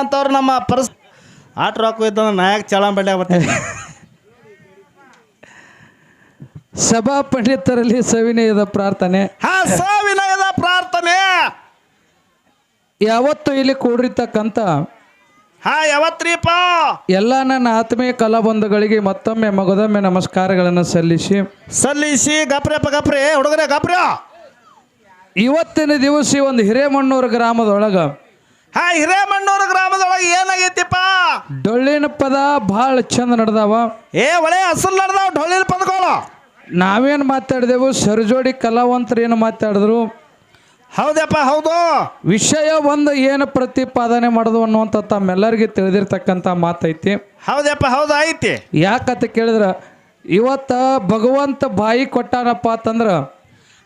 ಅಂತವ್ರು ನಮ್ಮ ಪರಸ್ ಆಟ ರೊಕ್ಕ ಇದ್ದ ನಾಯಕ್ ಚಳಂ ಬಡ್ಡಿ ಆಗ್ಬಿಟ್ಟೆ ಸಭಾ ಪಂಡಿತರಲ್ಲಿ ಸವಿನಯದ ಪ್ರಾರ್ಥನೆ. ಹಾ ಸವಿನಯದ ಪ್ರಾರ್ಥನೆ. ಯಾವತ್ತು ಇಲ್ಲಿ ಕೂಡಿರ್ತಕ್ಕಂಥ ಹಾ ಯಾವತ್ರೀಪ? ಎಲ್ಲ ನನ್ನ ಆತ್ಮೀಯ ಕಲಾಬಂಧುಗಳಿಗೆ ಮತ್ತೊಮ್ಮೆ ಮಗದೊಮ್ಮೆ ನಮಸ್ಕಾರಗಳನ್ನು ಸಲ್ಲಿಸಿ. ಸಲ್ಲಿಸಿ ಗಪ್ರಪ್ಪ ಗಪ್ರೆ. ಹುಡುಗರೇ ಗಪ್ರ. ಇವತ್ತಿನ ದಿವಸ ಈ ಒಂದು ಹಿರೇಮಣ್ಣೂರು ಗ್ರಾಮದೊಳಗ ಹಾ ಹಿರೇಮಣ್ಣೂರು ಗ್ರಾಮದೊಳಗೆ ಏನಾಗೈತಿಪ್ಪ? ಡೊಳ್ಳಿನ ಪದ ಭಾಳ ಚಂದ ನಡೆದಾವ. ಏ ಒಳ್ಳೆ ಹಸಲ್ ನಡೆದಾವ ಡೊಳ್ಳಿನ ಪದಗಳು. ನಾವೇನು ಮಾತಾಡಿದೆವು? ಸರ್ಜೋಡಿ ಕಲಾವಂತರು ಏನು ಮಾತಾಡಿದ್ರು? ಹೌದಪ್ಪ ಹೌದು. ವಿಷಯ ಒಂದು ಏನು ಪ್ರತಿಪಾದನೆ ಮಾಡೋದು ಅನ್ನುವಂಥ ತಮ್ಮೆಲ್ಲರಿಗೆ ತಿಳಿದಿರ್ತಕ್ಕಂಥ ಮಾತೈತಿ. ಹೌದಪ್ಪ ಹೌದು ಐತಿ. ಯಾಕಂತ ಕೇಳಿದ್ರೆ ಇವತ್ತ ಭಗವಂತ ಬಾಯಿ ಕೊಟ್ಟಾನಪ್ಪ ಅಂತಂದ್ರೆ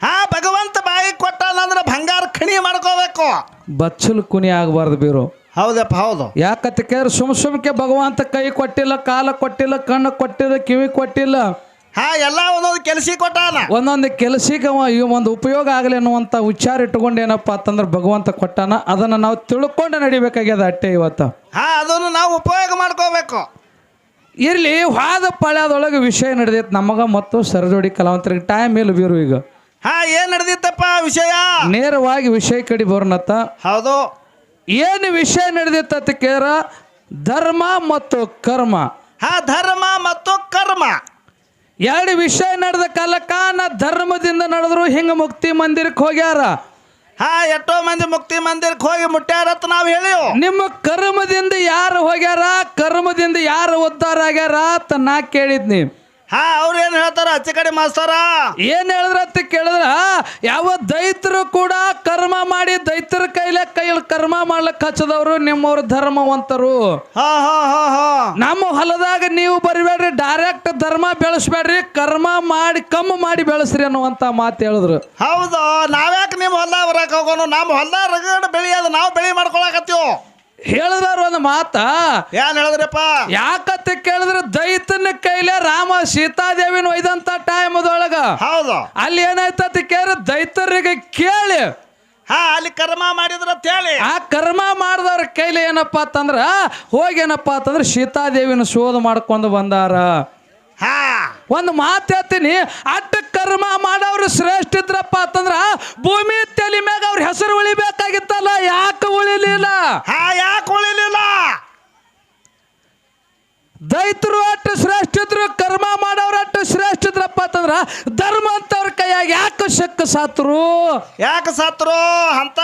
ಹಾ ಭಗವಂತ ಬಾಯಿ ಕೊಟ್ಟಾನಂದ್ರ ಬಂಗಾರ ಖಣಿ ಮಾಡ್ಕೋಬೇಕು. ಬಚ್ಚಲು ಕುನಿ ಆಗಬಾರ್ದು ಬೀರು. ಹೌದಪ್ಪ ಹೌದು. ಯಾಕಂತ ಕೇಳಿದ್ರೆ ಸುಮ್ ಸುಮ್ಕೆ ಭಗವಂತ ಕೈ ಕೊಟ್ಟಿಲ್ಲ ಕಾಲ ಕೊಟ್ಟಿಲ್ಲ ಕಣ್ಣು ಕೊಟ್ಟಿಲ್ಲ ಕಿವಿ ಕೊಟ್ಟಿಲ್ಲ. ಹಾ ಎಲ್ಲ ಒಂದೊಂದು ಕೆಲಸ ಕೊಟ್ಟಾನ. ಒಂದೊಂದು ಕೆಲಸಕ್ಕೆ ಅವ ಈ ಒಂದು ಉಪಯೋಗ ಆಗಲಿ ಅನ್ನುವಂಥ ವಿಚಾರ ಇಟ್ಕೊಂಡು ಏನಪ್ಪ ಅಂತಂದ್ರೆ ಭಗವಂತ ಕೊಟ್ಟಾನ. ಅದನ್ನು ನಾವು ತಿಳ್ಕೊಂಡು ನಡಿಬೇಕಾಗ್ಯದ ಅಟ್ಟೆ ಇವತ್ತು. ಹಾ ಅದನ್ನು ನಾವು ಉಪಯೋಗ ಮಾಡ್ಕೋಬೇಕು. ಇರಲಿ ವಾದ ಪಾಳ್ಯದೊಳಗೆ ವಿಷಯ ನಡೆದೈತೆ ನಮಗ ಮತ್ತು ಸರಜೋಡಿ ಕಲಾವಂತರಿಗೆ ಟೈಮ್ ಇಲ್ಲ ಬೀರು ಈಗ. ಹಾ ಏನ್ ನಡೆದಿತ್ತಪ್ಪ ವಿಷಯ? ನೇರವಾಗಿ ವಿಷಯ ಕಡೆ ಬರ್ನತ್ತ ಹೌದು. ಏನು ವಿಷಯ ನಡೆದಿತ್ತ ಕೇರ ಧರ್ಮ ಮತ್ತು ಕರ್ಮ. ಹಾ ಧರ್ಮ ಮತ್ತು ಕರ್ಮ. ಎರಡು ವಿಷಯ ನಡೆದ ಕಾಲಕ್ಕ ನಾ ಧರ್ಮದಿಂದ ನಡೆದ್ರು ಹಿಂಗ ಮುಕ್ತಿ ಮಂದಿರಕ್ಕೆ ಹೋಗ್ಯಾರ. ಹಾ ಎಷ್ಟೋ ಮಂದಿ ಮುಕ್ತಿ ಮಂದಿರಕ್ಕೆ ಹೋಗಿ ಮುಟ್ಟ್ಯಾರತ್ ನಾವು ಹೇಳಿವು ನಿಮ್ಮ ಕರ್ಮದಿಂದ ಯಾರು ಹೋಗ್ಯಾರ? ಕರ್ಮದಿಂದ ಯಾರು ಉದ್ಧಾರ ಆಗ್ಯಾರ ಅಂತ ನಾ ಕೇಳಿದ್ನಿ. ಹಾ ಅವ್ರು ಏನ್ ಹೇಳ್ತಾರ? ಅಚ್ಚಿ ಕಡೆ ಮಾಸ್ತಾರ. ಏನ್ ಹೇಳಿದ್ರ ಅಂತ ಕೇಳಿದ್ರ ಯಾವ ದೈತರು ಕೂಡ ಕರ್ಮ ಮಾಡಿ ದೈತರ ಕೈಲೆ ಕೈಯಲ್ಲಿ ಕರ್ಮ ಮಾಡ್ಲಕ್ ಹಚ್ಚದವ್ರು ನಿಮ್ಮವ್ರ ಧರ್ಮವಂತರು. ಹಾ ಹಾ ಹಾ ಹಾ. ನಮ್ಮ ಹೊಲದಾಗ ನೀವು ಬರಿಬೇಡ್ರಿ ಡೈರೆಕ್ಟ್ ಧರ್ಮ ಬೆಳೆಸ್ಬೇಡ್ರಿ ಕರ್ಮ ಮಾಡಿ ಕಮ್ಮಿ ಮಾಡಿ ಬೆಳೆಸ್ರಿ ಅನ್ನುವಂತ ಮಾತು ಹೇಳಿದ್ರು. ಹೌದು ನಾವ್ಯಾಕೆ ನಿಮ್ಮ ಹೊಲ ಬರಕ್ ಹೋಗೋನು? ನಮ್ಮ ಹೊಲ ರಗಡ ಬೆಳಿ ಅದ ನಾವು ಬೆಳಿ ಮಾಡ್ಕೊಳಕತ್ತೀವಿ. ಹೇಳಿದ್ರ ಒಂದು ಮಾತ? ಏನ್ ಹೇಳಿದ್ರಪ್ಪ? ಯಾಕತ್ತ ಕೇಳಿದ್ರೆ ದೈತನ ಕೈಲೆ ರಾಮ ಸೀತಾದೇವಿನ ಒಯ್ದಂತ ಟೈಮದೊಳಗ ಹೌದು. ಅಲ್ಲಿ ಏನಾಯ್ತತ್ತ ಕೇಳಿದ್ರೆ ದೈತರಿಗೆ ಕೇಳಿ. ಹಾ ಅಲ್ಲಿ ಕರ್ಮ ಮಾಡಿದ್ರ ಹೇಳಿ. ಆ ಕರ್ಮ ಮಾಡಿದವ್ರ ಕೈಲಿ ಏನಪ್ಪಾ ಅಂತಂದ್ರ ಹೋಗೇನಪ್ಪ ಅಂತಂದ್ರೆ ಸೀತಾದೇವಿನ ಶೋಧ ಮಾಡ್ಕೊಂಡು ಬಂದಾರ. ಒಂದು ಮಾತು ಹೇಳ್ತೀನಿ. ಅಟ್ಟ ಕರ್ಮ ಮಾಡೋರು ಶ್ರೇಷ್ಠ ಇದ್ರಪ್ಪ ಅಂತಂದ್ರ ಭೂಮಿ ತಲೆ ಮ್ಯಾಗ ಅವ್ರ ಹೆಸರು ಉಳಿಬೇಕಾಗಿತ್ತಲ್ಲ ಯಾಕೆ ಉಳಿಲಿಲ್ಲ? ಯಾಕೆ ಉಳಿಲಿಲ್ಲ? ದೈತರು ಅಟ್ಟು ಶ್ರೇಷ್ಠ ಇದ್ರು ಕರ್ಮ ಮಾಡೋರು ಅಟ್ಟು ಶ್ರೇಷ್ಠ ಇದ್ರಪ್ಪ ಅಂತಂದ್ರ ಧರ್ಮ ಅಂತವ್ರ ಕೈಯಾಗ ಯಾಕೆ ಶಕ್ ಸಾತ್ರು? ಯಾಕೆ ಸಾತ್ರು? ಅಂತ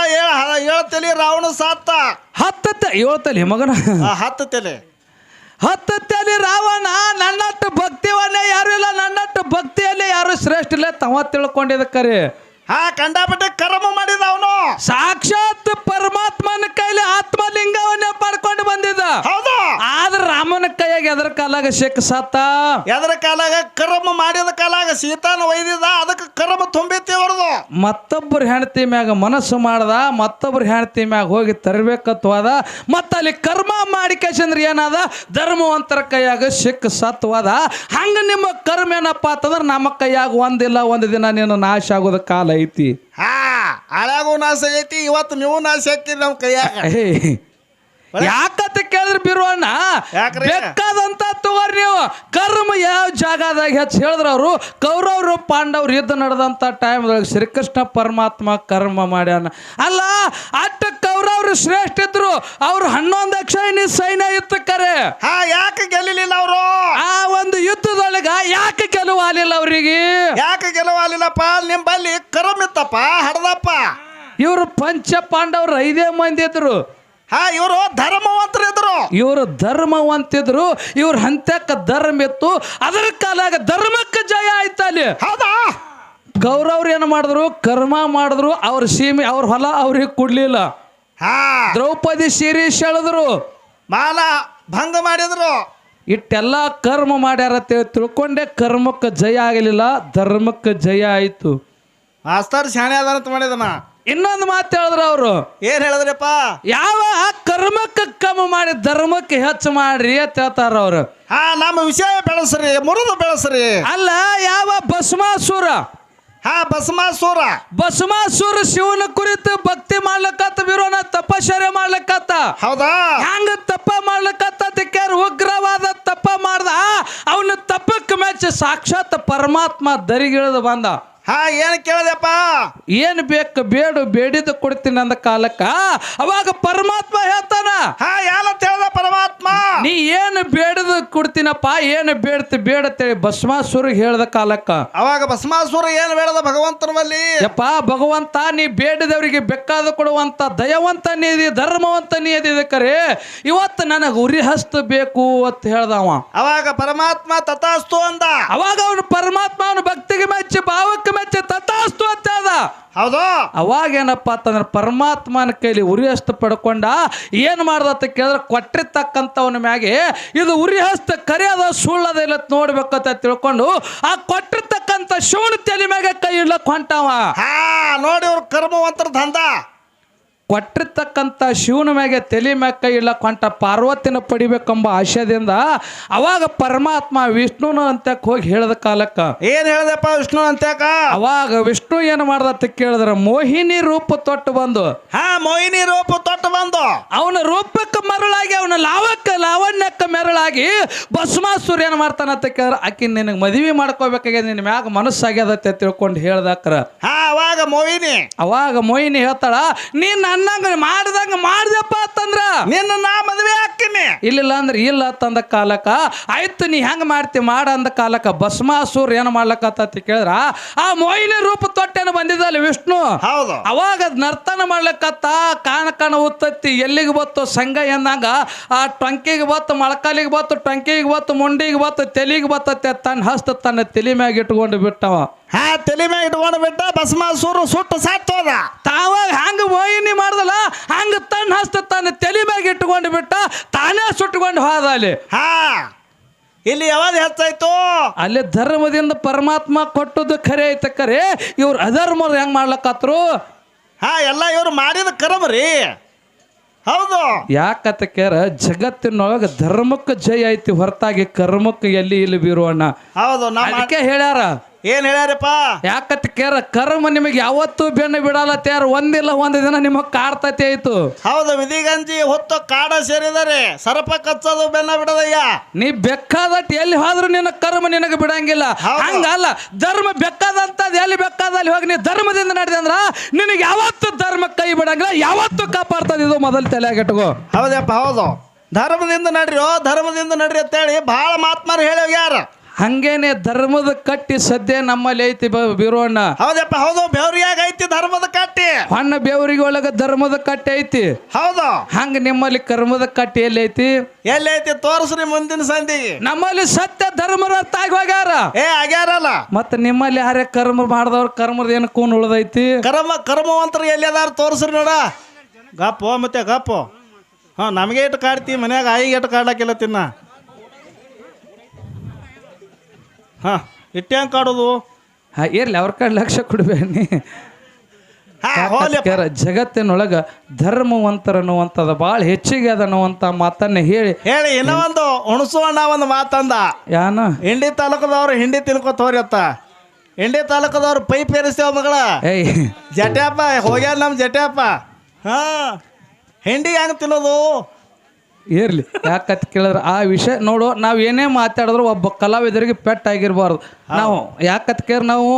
ಹೇಳ್ತಲಿ ರಾವಣ ಸಾತ್ತ. ಹತ್ತತ್ತೆ ಏಳ್ತಲಿ ಮಗನ. ಹತ್ತ ಹತ್ತು ತಲೆ. ಹತ್ತತ್ತಲ್ಲಿ ರಾವಣ ನನ್ನಟ್ಟು ಭಕ್ತಿವನ್ನೇ ಯಾರು ಇಲ್ಲ ನನ್ನಟ್ಟು ಭಕ್ತಿಯಲ್ಲಿ ಯಾರು ಶ್ರೇಷ್ಠ ಇಲ್ಲ ತವ ತಿಳ್ಕೊಂಡಿದ್ದ ಕರೆ. ಹಾ ಕಂಡಾಪಟ್ಟೆ ಕರ್ಮ ಮಾಡಿದ ಅವನು. ಸಾಕ್ಷಾತ್ ಪರಮಾತ್ಮನ ಕೈಲಿ ಆತ್ಮಲಿಂಗವನ್ನೇ ಪಡ್ಕೊಂಡು ಬಂದಿದ್ದ ಹೌದು ಆದ್ರೆ ರಾಮನ ಅದರ ಎದ್ರ ಕಾಲಾಗ ಸಿಕ್ಕ ಸತ್ತ ಎದ್ರ ಕಾಲಾಗ ಕರ್ಮ ಮಾಡಿದ ಕಾಲಾಗ ಸೀತಾನ ಒಯ್ದಿದ ಅದಕ್ಕೆ ಕರ್ಮ ತುಂಬಿತಿ ಅವ್ರದು ಮತ್ತೊಬ್ಬರ ಹೆಂಡತಿ ಮ್ಯಾಗ ಮನಸ್ಸು ಮಾಡ್ದ ಮತ್ತೊಬ್ಬರ ಹೆಂಡತಿ ಮ್ಯಾಗ ಹೋಗಿ ತರಬೇಕತ್ವಾದ ಮತ್ತ ಅಲ್ಲಿ ಕರ್ಮ ಮಾಡಿ ಕೇಸಂದ್ರೆ ಏನಾದ? ಧರ್ಮವಂತರ ಕೈಯಾಗ ಸಿಕ್ಕ ಸತ್ವಾದ. ಹಂಗ ನಿಮ್ಮ ಕರ್ಮ ಏನಪ್ಪ ಅಂತಂದ್ರೆ ನಮ್ಮ ಕೈಯಾಗ ಒಂದಿಲ್ಲ ಒಂದು ದಿನ ನೀನು ನಾಶ ಆಗೋದ ಕಾಲ ಐತಿ. ಹಾ ಹಳಾಗೂ ನಾಶ ಐತಿ ಇವತ್ತು ನೀವು ನಾಶ ಹಾಕಿರಿ ನಮ್ಮ ಕೈಯಾಗ. ಯಾಕಂತ ಕೇಳಿದ್ರೆ ಬಿರುವಣ್ಣ ಯಾಕ್ರಿ? ಬೇಕಾದಂತ ತಗೋರಿ ನೀವು. ಕರ್ಮ ಯಾವ ಜಾಗದಾಗ ಹೆಚ್ಚು ಹೇಳಿದ್ರ ಅವರು? ಕೌರವರು ಪಾಂಡವ್ರು ಯುದ್ಧ ನಡೆದಂತ ಟೈಮ್ದೊಳಗೆ ಶ್ರೀಕೃಷ್ಣ ಪರಮಾತ್ಮ ಕರ್ಮ ಮಾಡ್ಯಾನ. ಅಲ್ಲ ಅಟ್ಟ ಕೌರವರು ಶ್ರೇಷ್ಠ ಇದ್ರು ಅವ್ರು ಹನ್ನೊಂದು ಅಕ್ಷಯನಿ ಸೈನ್ಯ ಇತ್ತು ಕರೆ ಹಾ ಯಾಕೆ ಗೆಲ್ಲಿಲ್ಲ ಅವರು? ಆ ಒಂದು ಯುದ್ಧದೊಳಗ ಯಾಕೆ ಗೆಲುವು ಆಲಿಲ್ಲ ಅವರಿಗೆ? ಯಾಕೆ ಗೆಲುವಾಲಿಲ್ಲಪ್ಪ ಆಲಿಲ್ಲಪ್ಪ ನಿಂಬಲ್ಲಿ ಕರ್ಮ ಇತ್ತಪ್ಪ ಹಡ್ದಪ್ಪ. ಇವರು ಪಂಚ ಪಾಂಡವ್ರು ಐದೇ ಮಂದಿ ಇದ್ರು. ಹಾ ಇವರು ಧರ್ಮವಂತರಿದ್ರು. ಇವರು ಧರ್ಮವಂತಿದ್ರು ಇವ್ರ ಹಂತಕ್ಕ ಧರ್ಮ ಇತ್ತು ಅದರ ಕಾಲಾಗ ಧರ್ಮಕ್ಕೆ ಜಯ ಆಯ್ತು ಅಲ್ಲಿ. ಹೌದಾ? ಕೌರವ್ರು ಏನು ಮಾಡಿದ್ರು? ಕರ್ಮ ಮಾಡಿದ್ರು ಅವ್ರ ಸೀಮೆ ಅವ್ರ ಹೊಲ ಅವ್ರಿಗೆ ಕೊಡ್ಲಿಲ್ಲ. ಹಾ. ದ್ರೌಪದಿ ಸೀರೆ ಸೆಳೆದ್ರು. ಮಾಲ ಭಂಗ ಮಾಡಿದ್ರು. ಇಟ್ಟೆಲ್ಲ ಕರ್ಮ ಮಾಡ್ಯಾರ ತಿಳ್ಕೊಂಡೆ ಕರ್ಮಕ್ಕೆ ಜಯ ಆಗಲಿಲ್ಲ ಧರ್ಮಕ್ಕೆ ಜಯ ಆಯಿತು. ಮಾಸ್ತರ್ ಶಾಣೆ ಅದಾರಂತ ಮಾಡಿದನ. ಇನ್ನೊಂದು ಮಾತು ಹೇಳಿದ್ರು ಅವರು. ಏನ್ ಹೇಳಿದ್ರಪ್ಪ? ಯಾವ ಕರ್ಮಕ್ಕೆ ಕಮ್ಮಿ ಮಾಡಿ ಧರ್ಮಕ್ಕೆ ಹೆಚ್ಚು ಮಾಡ್ರಿ ಅಂತ ಹೇಳ್ತಾರ ಅವರು. ಹಾ ನಮ್ಮ ವಿಷಯ ಬೆಳೆಸ್ರಿ ಮುರಿದು ಬೆಳೆಸ್ರಿ. ಅಲ್ಲ ಯಾವ ಭಸ್ಮಾಸುರ? ಹಾ ಭಸ್ಮಾಸುರ. ಭಸ್ಮಾಸುರ ಶಿವನ ಕುರಿತು ಭಕ್ತಿ ಮಾಡ್ಲಕತ್ತ ವಿರೋಧ ತಪಶ್ಚರ್ಯ ಮಾಡ್ಲಕತ್ತ. ಹೌದಾ? ಹ್ಯಾಂಗ ತಪ್ಪ ಮಾಡ್ಲಿಕ್ಕತ್ತಾರ ಉಗ್ರವಾದ ತಪ್ಪ ಮಾಡ್ದ? ಅವನ ತಪ್ಪಕ್ಕೆ ಮೆಚ್ಚ ಸಾಕ್ಷಾತ್ ಪರಮಾತ್ಮ ದರಿಗಿಳಿದು ಬಂದ. ಹಾ ಏನ್ ಕೇಳಿದೆಪ್ಪ ಏನ್ ಬೇಕು ಬೇಡು ಬೇಡಿದ ಕೊಡ್ತೀನಿ ಅಂದ ಕಾಲಕ್ಕ. ಅವಾಗ ಪರಮಾತ್ಮ ಹೇಳ್ತಾನ. ಹಾ ಏನಂತ ಹೇಳ್ದ ಪರಮಾತ್ಮ? ನೀ ಏನು ಬೇಡದ ಕೊಡ್ತೀನಪ್ಪ ಏನು ಬೇಡ್ತಿ ಬೇಡತ್ತೇಳಿ ಭಸ್ಮಾಸುರ ಹೇಳ್ದ ಕಾಲಕ್ಕ. ಅವಾಗ ಭಸ್ಮಾಸುರ ಏನ್ ಬೇಡದ ಭಗವಂತನ ಬಲ್ಲಿ ಯಪ್ಪ ಭಗವಂತ ನೀ ಬೇಡದವರಿಗೆ ಬೇಕಾದ ಕೊಡುವಂತ ದಯವಂತ ನೀದಿ ಧರ್ಮವಂತ ನೀ ಇದಿ ಕರೆ. ಇವತ್ತು ನನಗೆ ಉರಿ ಹಸ್ತ ಬೇಕು ಅಂತ ಹೇಳ್ದವ. ಅವಾಗ ಪರಮಾತ್ಮ ತಥಾಸ್ತು ಅಂದ. ಅವಾಗ ಅವನು ಪರಮಾತ್ಮ ಅವನು ಭಕ್ತಿಗೆ ಮೆಚ್ಚಿ ಭಾವಕ್ಕೆ ಮೆಚ್ಚಿ ತಥಾಸ್ತು ಅಂತ ಅದ. ಹೌದು. ಅವಾಗ ಏನಪ್ಪ ಅಂತಂದ್ರೆ ಪರಮಾತ್ಮನ ಕೈಲಿ ಉರಿ ಹಸ್ತ ಪಡ್ಕೊಂಡ ಏನು ಮಾಡ್ದ ಅಂತ ಕೇಳಿದ್ರೆ ಕೊಟ್ಟಿರ್ತಕ್ಕಂಥವನ ಮ್ಯಾಗೆ ಇದು ಉರಿ ಹಸ್ತ ಕರಿಯದ ಸುಳ್ಳದ ಇಲ್ಲ ನೋಡ್ಬೇಕಂತ ತಿಳ್ಕೊಂಡು ಆ ಕೊಟ್ಟಿರ್ತಕ್ಕಂಥ ಶಿವನ ತಲೆ ಮ್ಯಾಗೆ ಕೈ ಇಡ್ಲಕ್ ಹೊಂಟವ. ಹಾ ನೋಡಿ ಅವ್ರ ಕರ್ಮವಂತರ ದಂಧ ಕೊಟ್ಟಿರ್ತಕ್ಕಂಥ ಶಿವನ ಮ್ಯಾಗೆ ತಲೆ ಮ್ಯಾಗ ಇಲ್ಲ ಕೊಂಟ ಪಾರ್ವತಿನ ಪಡಿಬೇಕೆಂಬ ಆಶಯದಿಂದ ಅವಾಗ ಪರಮಾತ್ಮ ವಿಷ್ಣುನ ಅಂತಕ್ಕೆ ಹೋಗಿ ಹೇಳಿದ ಕಾಲಕ್ಕ. ಏನ್ ಹೇಳ್ದಪ್ಪ ವಿಷ್ಣು ಅಂತ್ಯಾಕ ಅವಾಗ ವಿಷ್ಣು ಏನು ಮಾಡ್ದ ಕೇಳಿದ್ರ ಮೋಹಿನಿ ರೂಪ ತೊಟ್ಟು ಬಂದು. ಹಾ ಮೋಹಿನಿ ರೂಪ ತೊಟ್ಟು ಬಂದು. ಅವನ ರೂಪಕ್ಕೆ ಮರಳಾಗಿ ಅವನ ಲಾವಕ್ಕೆ ಲಾವಣ್ಯಕ್ಕೆ ಮೆರಳಾಗಿ ಭಸ್ಮಾಸುರ ಏನ್ ಮಾಡ್ತಾನ ಅಂತ ಕೇಳಿದ್ರೆ ಆಕಿ ನಿನಗೆ ಮದುವೆ ಮಾಡ್ಕೋಬೇಕಾಗ್ಯದ ನಿನ್ನ ಮ್ಯಾಗ ಮನಸ್ಸಾಗ್ಯದ ತಿಳ್ಕೊಂಡು ಹೇಳ್ದಾಕ್ರ ಹಾ ಅವಾಗ ಮೋಹಿನಿ. ಅವಾಗ ಮೋಹಿನಿ ಹೇಳ್ತಾಳ ನೀನ್ ಅನ್ನಂಗ ಮಾಡ್ದಂಗ ಮಾಡ್ದಪ್ಪ ಅಂತಂದ್ರ ನಿನ್ನ ನಾ ಮದುವೆ ಹಾಕಿನಿ. ಇಲ್ಲಿಲ್ಲ ಅಂದ್ರೆ ಇಲ್ಲ ತಂದ ಕಾಲಕ ಆಯ್ತು ನೀ ಹೆಂಗ್ ಮಾಡ್ತಿ ಮಾಡ ಅಂದ ಕಾಲಕ ಭಸ್ಮಾಸುರ್ ಏನು ಮಾಡ್ಲಕತ್ತ ಕೇಳಿದ್ರ ಆ ಮೋಹಿನ ರೂಪ ತೊಟ್ಟೆನ ಬಂದಿದ್ದಲ್ಲ ವಿಷ್ಣು. ಹೌದು. ಅವಾಗ ಅದ್ ನರ್ತನ ಮಾಡ್ಲಕತ್ತ ಕಾಣ ಕಾಣ ಉತ್ತತ್ತಿ ಎಲ್ಲಿಗೆ ಬತ್ತು ಸಂಘ ಎಂದಂಗ ಆ ಟೊಂಕಿಗೆ ಬತ್ತು ಮೊಳಕಾಲಿಗೆ ಬತ್ತು ಟೊಂಕಿಗೆ ಬತ್ತು ಮುಂಡಿಗೆ ಬತ್ತು ತೆಲಿಗೆ ಬತ್ತತ್ತೆ ತನ್ನ ಹಸ್ತ ತನ್ನ ತಲೆ ಮ್ಯಾಗ ಇಟ್ಕೊಂಡು ಬಿಟ್ಟವ. ಹಾ ತಲೆ ಮ್ಯಾಗ ಇಟ್ಕೊಂಡು ಬಿಟ್ಟ ಭಸ್ಮಾಸುರು ಸುಟ್ಟು ಸತ್ತೋದ. ತಾವಾಗ ಹಂಗ ಮೋಹಿನಿ ಮಾಡ್ದಲ್ಲ ಹಂಗ ತನ್ನ ಹಸ್ತ ತನ್ನ ತಲೆ ಮ್ಯಾಗ ಇಟ್ಕೊಂಡು ಬಿಟ್ಟ ತಾನೇ ಸುಟ್ಕೊಂಡು ಹೋದ ಅಲ್ಲಿ. ಹಾ ಇಲ್ಲಿ ಯಾವಾಗ ಹೆಚ್ಚಾಯ್ತು ಅಲ್ಲಿ ಧರ್ಮದಿಂದ ಪರಮಾತ್ಮ ಕೊಟ್ಟದ್ದು ಖರೆ ಐತೆ ಖರೆ ಇವ್ರು ಅಧರ್ಮ ಹೆಂಗ್ ಮಾಡ್ಲಕ್ಕತ್ರು ಹಾ ಎಲ್ಲ ಇವ್ರು ಮಾಡಿದ ಕರ್ಮ ರೀ ಹೌದು. ಯಾಕತ್ತ ಕೇರ ಜಗತ್ತಿನೊಳಗೆ ಧರ್ಮಕ್ಕೆ ಜಯ ಐತಿ ಹೊರತಾಗಿ ಕರ್ಮಕ್ಕೆ ಎಲ್ಲಿ ಇಲ್ಲಿ ಬೀರುವಣ್ಣ? ಹೌದು ನಾ ಅದಕ್ಕೆ ಹೇಳ್ಯಾರ ಏನ್ ಹೇಳ್ಯಾರಪ್ಪ? ಯಾಕತ್ ಕೇರ ಕರ್ಮ ನಿಮಗೆ ಯಾವತ್ತೂ ಬೆನ್ನು ಬಿಡಲ್ಲ ತೇರ್ ಒಂದಿಲ್ಲ ಒಂದು ದಿನ ನಿಮಗೆ ಕಾಡ್ತತಿ ಆಯ್ತು. ಹೌದು ವಿಧಿಗಂಜಿ ಹೊತ್ತು ಕಾಡ ಸೇರಿದರೆ ಸರಪ ಕಚ್ಚೋದು ಬೆನ್ನ ಬಿಡದಯ್ಯ? ನೀ ಬೆಕ್ಕಾದಟ್ ಎಲ್ಲಿ ಹೋದ್ರು ನಿನ್ನ ಕರ್ಮ ನಿನಗೆ ಬಿಡಂಗಿಲ್ಲ. ಹೌದು. ಹಂಗಲ್ಲ ಧರ್ಮ ಬೇಕಾದಂತದ್ ಎಲ್ಲಿ ಬೇಕಾದಲ್ಲಿ ಹೋಗಿ ನೀ ಧರ್ಮದಿಂದ ನಡೆದ ಅಂದ್ರ ನಿನಗೆ ಯಾವತ್ತು ಧರ್ಮ ಕೈ ಬಿಡಂಗಿಲ್ಲ ಯಾವತ್ತು ಕಾಪಾಡ್ತದ ಇದು ಮೊದಲು ತಲೆಯಾಗಿಟ್ಕೋ ಹೌದಪ್ಪ ಹೌದು. ಧರ್ಮದಿಂದ ನಡ್ರಿ ಓ ಧರ್ಮದಿಂದ ನಡ್ರಿ ಅಂತೇಳಿ ಬಹಳ ಮಾತ್ಮಾರು ಹೇಳಿ ಯಾರ ಹಂಗೇನೆ ಧರ್ಮದ ಕಟ್ಟಿ ಸದ್ಯ ನಮ್ಮಲ್ಲಿ ಐತಿ ಬೀರೋಣ್ಣ ಹೌದಪ್ಪ ಹೌದು ಬೆವ್ರಿಯಾಗ ಐತಿ ಧರ್ಮದ ಕಟ್ಟಿ. ಹಣ್ಣ ಬೇವರಿಗೆ ಒಳಗ ಧರ್ಮದ ಕಟ್ಟಿ ಐತಿ. ಹೌದು. ಹಂಗ ನಿಮ್ಮಲ್ಲಿ ಕರ್ಮದ ಕಟ್ಟಿ ಎಲ್ಲಿ ಐತಿ? ಎಲ್ಲಿ ಐತಿ ತೋರಿಸ್ರಿ ಮುಂದಿನ ಸಂಧಿಗೆ ನಮ್ಮಲ್ಲಿ ಸತ್ಯ ಧರ್ಮರತ್ತ ತಾಗಿ ಹೋಗ್ಯಾರ. ಏ ಆಗ್ಯಾರಲ್ಲ. ಮತ್ತ ನಿಮ್ಮಲ್ಲಿ ಯಾರೇ ಕರ್ಮ ಮಾಡದವ್ರ ಕರ್ಮದ ಏನು ಕೂನ್ ಉಳ್ದೈತಿ? ಕರ್ಮ ಕರ್ಮವಂತರು ಎಲ್ಲಿ ಅದಾರ ತೋರಿಸ್ರಿ ನೋಡ. ಗಪ್ಪ ಮತ್ತೆ ಗಪ್ಪ. ಹಾ ನಮಗೆ ಇಟ್ಟು ಕಾಡ್ತಿ ಮನ್ಯಾಗ ಆಯಿಗೆ ಇಟ್ಟು ಕಾಡಕ್ಕಿಲ್ಲ ತಿನ್ನ. ಹಾಂ ಇಟ್ಟು ಹೆಂಗೆ ಕಾಡೋದು? ಹಾಂ ಇರ್ಲಿ ಅವ್ರ ಕಡೆ ಲಕ್ಷ ಕೊಡ್ಬೇಡಿ ಯಾಕಂದ್ರ ಜಗತ್ತಿನೊಳಗ ಧರ್ಮವಂತರ ಅನ್ನುವಂಥದ್ದು ಭಾಳ ಹೆಚ್ಚಿಗೆ ಅದ ಅನ್ನುವಂಥ ಮಾತನ್ನ ಹೇಳಿ. ಹೇಳಿ ಇನ್ನೂ ಒಂದು ಹುಣಸು ಅಣ್ಣ ಒಂದು ಮಾತಂದ. ಯಾನ? ಹಿಂಡಿ ತಾಲೂಕದವ್ರು ಹಿಂಡಿ ತಿನ್ಕೋತವ್ರಿ ಅತ್ತ ಹಿಂಡಿ ತಾಲೂಕದವ್ರು ಪೈಪ್ ಏರಿಸ್ತೇವ ಮಗಳ. ಏಯ್. ಜಟ್ಯಾಪ ಹೋಗ್ಯಾರ ನಮ್ಮ ಜಟ್ಯಾಪ. ಹಾ ಹಿಂಡಿ ಹೆಂಗೆ ತಿನ್ನೋದು? ಇರ್ಲಿ. ಯಾಕತ್ ಕೇಳಿದ್ರೆ ಆ ವಿಷಯ ನೋಡು ನಾವು ಏನೇ ಮಾತಾಡಿದ್ರು ಒಬ್ಬ ಕಲಾವಿದರಿಗೆ ಪೆಟ್ ಆಗಿರ್ಬಾರ್ದು ನಾವು ಯಾಕತ್ ಕೇರ್ ನಾವು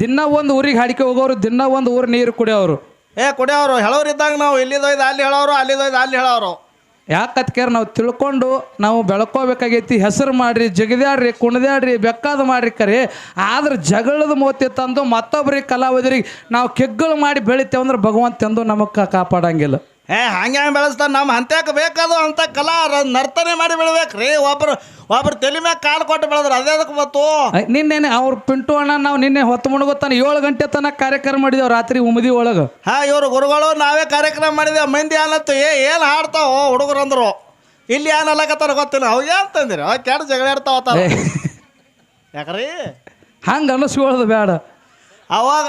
ದಿನ ಒಂದು ಊರಿಗೆ ಹಾಡಿಕೆ ಹೋಗೋರು ದಿನ ಒಂದು ಊರು ನೀರು ಕುಡಿಯೋರು. ಏ ಕುಡಿಯೋರು ಹೇಳೋರು ಇದ್ದಾಗ ನಾವು ಇಲ್ಲಿದೊಯ್ದು ಅಲ್ಲಿ ಹೇಳೋರು ಅಲ್ಲಿದೊಯ್ದು ಅಲ್ಲಿ ಹೇಳೋರು. ಯಾಕತ್ ಕೇರ್ ನಾವು ತಿಳ್ಕೊಂಡು ನಾವು ಬೆಳ್ಕೋಬೇಕಾಗೈತಿ ಹೆಸರು ಮಾಡ್ರಿ ಜಗದ್ಯಾಡ್ರಿ ಕುಣಿದ್ಯಾಡ್ರಿ ಬೆಕ್ಕಾದ ಮಾಡ್ರಿ ಕರಿ. ಆದ್ರೆ ಜಗಳದ ಮೋತಿ ತಂದು ಮತ್ತೊಬ್ಬರಿಗೆ ಕಲಾವಿದರಿಗೆ ನಾವು ಕೆಗ್ಗಳು ಮಾಡಿ ಬೆಳಿತೇವೆ ಅಂದ್ರೆ ಭಗವಂತ ಎಂದು ನಮಗೆ ಕಾಪಾಡಂಗಿಲ್ಲ. ಏ ಹಂಗೆ ಹಂಗೆ ಬೆಳೆಸ್ತಾನೆ ನಮ್ಮ ಹಂತ್ಯಾಕ ಬೇಕದು ಅಂತ ಕಲಾ ನರ್ತನೆ ಮಾಡಿ ಬೆಳಿಬೇಕ್ರಿ ಒಬ್ರು ಒಬ್ರು ತಲೆ ಮ್ಯಾಗ ಕಾಲು ಕೊಟ್ಟು ಬೆಳೆದ್ರು ಅದೇ ಅದಕ್ಕೆ ಬತ್ತು ನಿನ್ನೆ ನಿನ್ನೆನೆ ಅವ್ರ ಪಿಂಟು ಅಣ್ಣ ನಾವು ನಿನ್ನೆ ಹೊತ್ತು ಮುಣಗುತ್ತಾನೆ ಏಳು ಗಂಟೆ ತನಕ ಕಾರ್ಯಕ್ರಮ ಮಾಡಿದೇವು ರಾತ್ರಿ ಉಮದಿ ಒಳಗೆ. ಹಾ ಇವರು ಗುರುಗಳು ನಾವೇ ಕಾರ್ಯಕ್ರಮ ಮಾಡಿದೇವೆ ಮಂದಿ ಅನ್ನತ್ತು ಏ ಏನು ಹಾಡ್ತಾವ ಹುಡುಗರು ಅಂದ್ರು. ಇಲ್ಲಿ ಏನು ಅಲ್ಲಕತ್ತಾರ ಗೊತ್ತಿಲ್ಲ. ಅವ್ ಏನು ತಂದಿರಿ? ಅವ್ ಕೆಟ್ಟ ಜಗಳ ಇರ್ತಾವ ಯಾಕ್ರಿ? ಹಂಗೆ ಅನ್ನಿಸ್ಕೊಳ್ಳೋದು ಬೇಡ ಅವಾಗ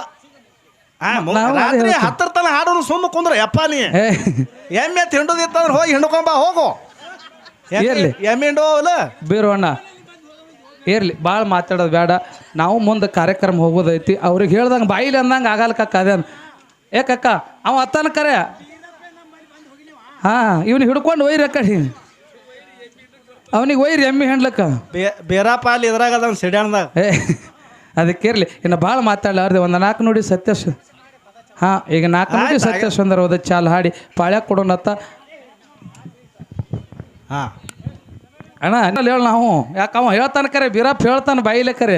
ರಾತ್ರಿ. ಹತ್ತರ ತನ ಹಾಡೋನು ಸುಮ್ಮ ಕುಂದ್ರ ಯಪ್ಪ ನೀ. ಎಮ್ಮೆ ತಿಂಡುದಿತ್ತಂದ್ರೆ ಹೋಗಿ ಹಿಂಡ್ಕೊಂಬ ಹೋಗು. ಇರ್ಲಿ. ಎಮ್ಮೆ ಹಿಂಡು ಇಲ್ಲ ಬೀರೋಣ್ಣ ಇರ್ಲಿ ಭಾಳ ಮಾತಾಡೋದು ಬೇಡ. ನಾವು ಮುಂದೆ ಕಾರ್ಯಕ್ರಮ ಹೋಗೋದೈತಿ. ಅವ್ರಿಗೆ ಹೇಳ್ದಂಗೆ ಬಾಯಿಲಿ ಅಂದಂಗೆ ಆಗಲ್ಲ ಕಕ್ಕ ಅದೇ ಏ ಕಕ್ಕ ಅವ ಅತ್ತನ ಕರೆ. ಹಾಂ ಇವ್ನು ಹಿಡ್ಕೊಂಡು ಒಯ್ರಿ ಅಕ್ಕ ಕಡೆ ಅವನಿಗೆ ಒಯ್ರಿ ಎಮ್ಮಿ ಹೆಣ್ಲಕ್ಕ. ಬೇರಪ್ಪ ಅಲ್ಲಿ ಇದ್ರಾಗ ಅದನ್ ಸಿಡ್ಯಾಣ್ದಾಗ. ಏ ಇರಲಿ. ಇನ್ನು ಭಾಳ ಮಾತಾಡ್ಲಾರ್ದೆ. ಒಂದು ನಾಲ್ಕು ನೋಡಿ ಸತ್ಯಸ್ ಹಾಂ ಈಗ ನಾಲ್ಕು ಮಂದಿ ಸತ್ಯ ಸುಂದರ ಹೋದ ಚಾಲ್ ಹಾಡಿ. ಪಾಳ್ಯ ಕೊಡೋಣತ್ತ ಹಾ. ಅಣ್ಣ ಅಲ್ಲಿ ಹೇಳ ನಾವು. ಯಾಕವ ಹೇಳ್ತಾನೆ ಕರೆ ಬೀರಪ್ಪ ಹೇಳ್ತಾನೆ ಬಾಯಿಲೆ ಕರೆ.